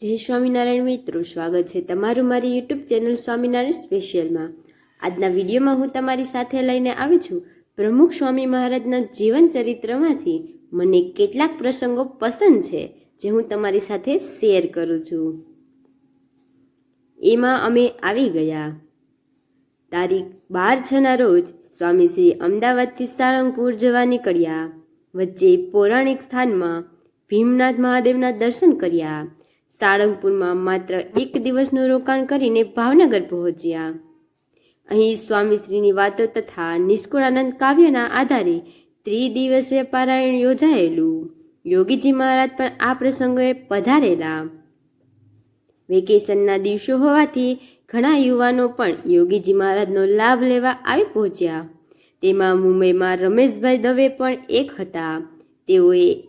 જય સ્વામિનારાયણ મિત્રો, સ્વાગત છે તમારું મારી યુટ્યુબ ચેનલ સ્વામિનારાયણ સ્પેશિયલમાં. આજના વિડીયોમાં હું તમારી સાથે લઈને આવી છું પ્રમુખ સ્વામી મહારાજના જીવન ચરિત્રમાંથી. મને કેટલાક પ્રસંગો પસંદ છે જે હું તમારી સાથે શેર કરું છું. એમાં અમે આવી ગયા. તારીખ બાર છના રોજ સ્વામી શ્રી અમદાવાદથી સાળંગપુર જવા નીકળ્યા. વચ્ચે પૌરાણિક સ્થાનમાં ભીમનાથ મહાદેવના દર્શન કર્યા. સાળંગપુરમાં માત્ર એક દિવસનું રોકાણ કરીને ભાવનગર પહોંચ્યા. અહીં સ્વામીશ્રીની વાતો તથા નિષ્કુળાનંદ કાવ્યના આધારે ત્રિદિવસીય પારાયણ યોજાયેલું. યોગીજી મહારાજ પણ આ પ્રસંગોએ પધારેલા. વેકેશનના દિવસો હોવાથી ઘણા યુવાનો પણ યોગીજી મહારાજનો લાભ લેવા આવી પહોંચ્યા. તેમાં મુંબઈમાં રમેશભાઈ દવે પણ એક હતા. તેઓએ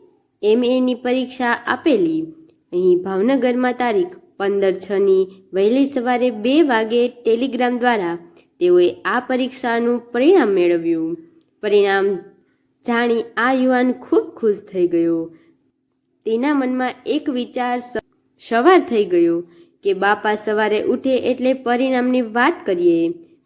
એમએની પરીક્ષા આપેલી. અહીં ભાવનગરમાં તારીખ પંદર છની વહેલી સવારે બે વાગે ટેલિગ્રામ દ્વારા તેઓએ આ પરીક્ષાનું પરિણામ મેળવ્યું. પરિણામ જાણી આ યુવાન ખૂબ ખુશ થઈ ગયો. તેના મનમાં એક વિચાર સવાર થઈ ગયો કે બાપા સવારે ઉઠે એટલે પરિણામની વાત કરીએ.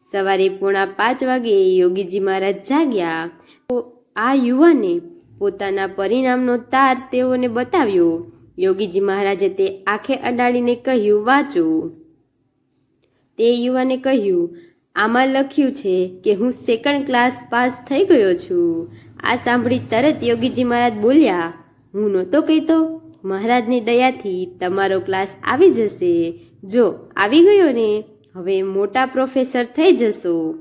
સવારે પોણા પાંચ વાગે યોગીજી મહારાજ જાગ્યા. તો આ યુવાને પોતાના પરિણામનો તાર તેઓને બતાવ્યો. યોગીજી મહારાજે તે આંખે અડાડીને કહ્યું, વાંચો. તે યુવાને કહ્યું, આમાં લખ્યું છે કે હું સેકન્ડ ક્લાસ પાસ થઈ ગયો છું. આ સાંભળી તરત યોગીજી મહારાજ બોલ્યા, હું નહોતો કહેતો. મહારાજની દયાથી તમારો ક્લાસ આવી જશે. જો આવી ગયો ને, હવે મોટા પ્રોફેસર થઈ જશો.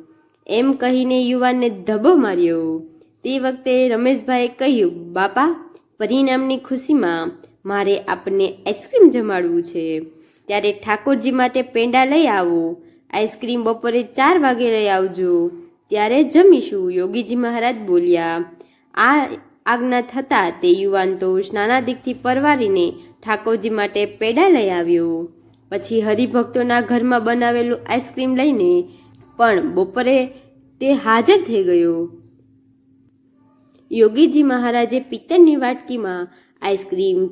એમ કહીને યુવાનને ધબ્બો માર્યો. તે વખતે રમેશભાઈએ કહ્યું, બાપા, પરિણામની ખુશીમાં મારે આપને આઈસ્ક્રીમ જમાડવું છે. ત્યારે ઠાકોરજી માટે પેંડા લઈ આવો. આઈસ્ક્રીમ બપોરે ચાર વાગે લઈ આવજો. ત્યારે જમીશું, યોગીજી મહારાજ બોલ્યા. આ આજ્ઞા થતાં તે યુવાન તો સ્નાનાદિકથી પરવારીને ઠાકોરજી માટે પેડા લઈ આવ્યો. પછી હરિભક્તોના ઘરમાં બનાવેલું આઈસ્ક્રીમ લઈને પણ બપોરે તે હાજર થઈ ગયો. યોગીજી મહારાજે પિત્તળની વાટકીમાં આઈસ્ક્રીમ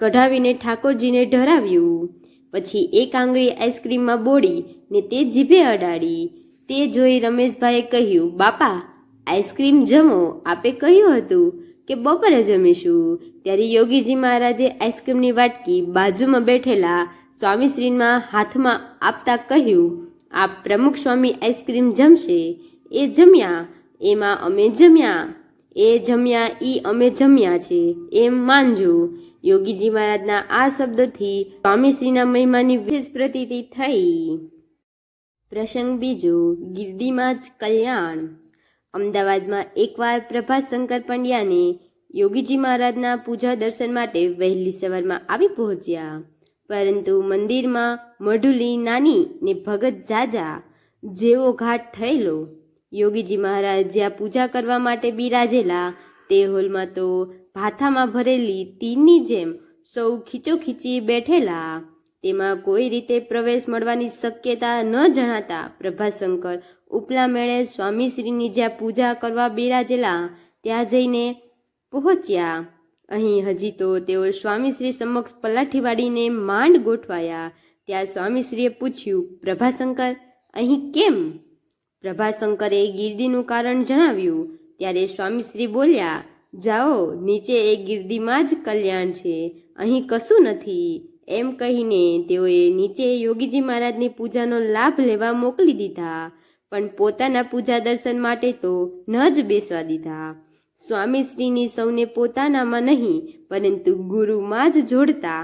કઢાવીને ઠાકોરજીને ઢરાવ્યું. પછી એક આંગળી આઈસ્ક્રીમમાં બોળી ને તે જીભે અડાડી. તે જોઈ રમેશભાઈએ કહ્યું, બાપા, આઈસ્ક્રીમ જમો. આપે કહ્યું હતું કે, બપોરે જમીશું. ત્યારે યોગીજી મહારાજે આઈસ્ક્રીમની વાટકી બાજુમાં બેઠેલા સ્વામીશ્રીના હાથમાં આપતા કહ્યું, આ પ્રમુખ સ્વામી આઈસ્ક્રીમ જમશે. એ જમ્યા. એમાં અમે જમ્યા. એ જમ્યા, ઈ અમે જમ્યા છે. એમ માનજો. યોગીજી મહારાજના આ શબ્દોથી સ્વામીશ્રીના મહિમાની વિશેષ પ્રતીતિ થઈ. પ્રસંગ બીજો ગિરદીમાં જ કલ્યાણ. અમદાવાદમાં એકવાર પ્રભાશંકર પંડ્યાને યોગીજી મહારાજના પૂજા દર્શન માટે વહેલી સવારમાં આવી પહોંચ્યા. પરંતુ મંદિરમાં મઢુલી નાની ને ભગત જાજા જેવો ઘાટ થયેલો. યોગીજી મહારાજ જ્યાં પૂજા કરવા માટે બિરાજેલા તે હોલમાં તો ભાથામાં ભરેલી તીરની જેમ સૌ ખીચોખીચી બેઠેલા. તેમાં કોઈ રીતે પ્રવેશ મળવાની શક્યતા ન જણાતા પ્રભાશંકર ઉપલા મેળે સ્વામીશ્રીની જ્યાં પૂજા કરવા બિરાજેલા ત્યાં જઈને પહોંચ્યા. અહીં હજી તો તેઓ સ્વામીશ્રી સમક્ષ પલાઠી વાળીને માંડ ગોઠવાયા. ત્યાં સ્વામીશ્રીએ પૂછ્યું, પ્રભાશંકર, અહીં કેમ? પ્રભાશંકરે ગીર્દીનું કારણ જણાવ્યું ત્યારે સ્વામીશ્રી બોલ્યા, જાઓ, નીચે એ ગીર્દીમાં જ કલ્યાણ છે, અહીં કશું નથી. એમ કહીને તેઓએ નીચે યોગીજી મહારાજની પૂજાનો લાભ લેવા મોકલી દીધા, પણ પોતાના પૂજા દર્શન માટે તો ન જ બેસવા દીધા. સ્વામીશ્રીની સૌને પોતાનામાં નહીં, પરંતુ ગુરુમાં જ જોડતા.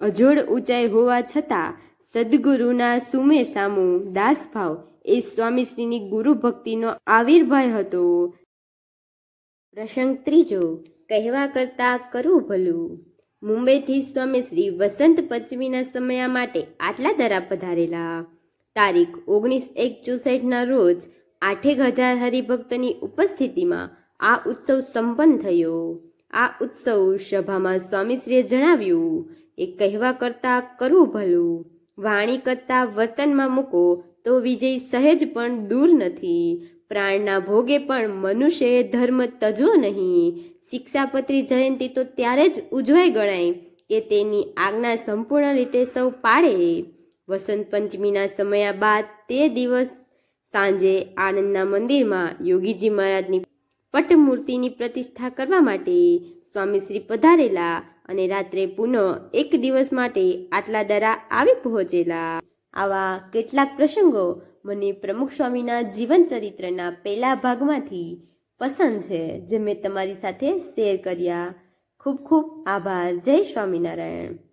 અજોડ ઊંચાઈ હોવા છતાં સદગુરુના સુમેર સામુ દાસભાવ એ સ્વામીશ્રીની ગુરુ ભક્તિનો આવિર્ભાવ હતો. પ્રસંગ ત્રીજો, કહેવા કરતાં કરવું ભલું. મુંબઈથી સ્વામીશ્રી વસંત પંચમીના સમયા માટે આટલા દરા પધારેલા. તારીખ ઓગણીસ એક ચોસઠના રોજ આઠેક હજાર હરિભક્તની ઉપસ્થિતિમાં આ ઉત્સવ સંપન્ન થયો. આ ઉત્સવ સભામાં સ્વામીશ્રીએ જણાવ્યું, એ કહેવા કરતાં કરવું ભલું. વાણી કરતાં વર્તનમાં મૂકો તો વિજય સહેજ પણ દૂર નથી. પ્રાણના ભોગે પણ મનુષ્યએ ધર્મ તજવો નહીં. શિક્ષાપત્રી જયંતી તો ત્યારે જ ઉજવાઈ ગણાય કે તેની આજ્ઞા સંપૂર્ણ રીતે સૌ પાળે. વસંત પંચમીના સમયા બાદ તે દિવસ સાંજે આણંદના મંદિરમાં યોગીજી મહારાજની પટમૂર્તિની પ્રતિષ્ઠા કરવા માટે સ્વામીશ્રી પધારેલા અને રાત્રે પુનઃ એક દિવસ માટે આટલા દરા આવી પહોંચેલા. આવા કેટલાક પ્રસંગો મને પ્રમુખ સ્વામીના જીવન ચરિત્રના પહેલા ભાગમાંથી પસંદ છે, જે મેં તમારી સાથે શેર કર્યા. ખૂબ ખૂબ આભાર. જય સ્વામિનારાયણ.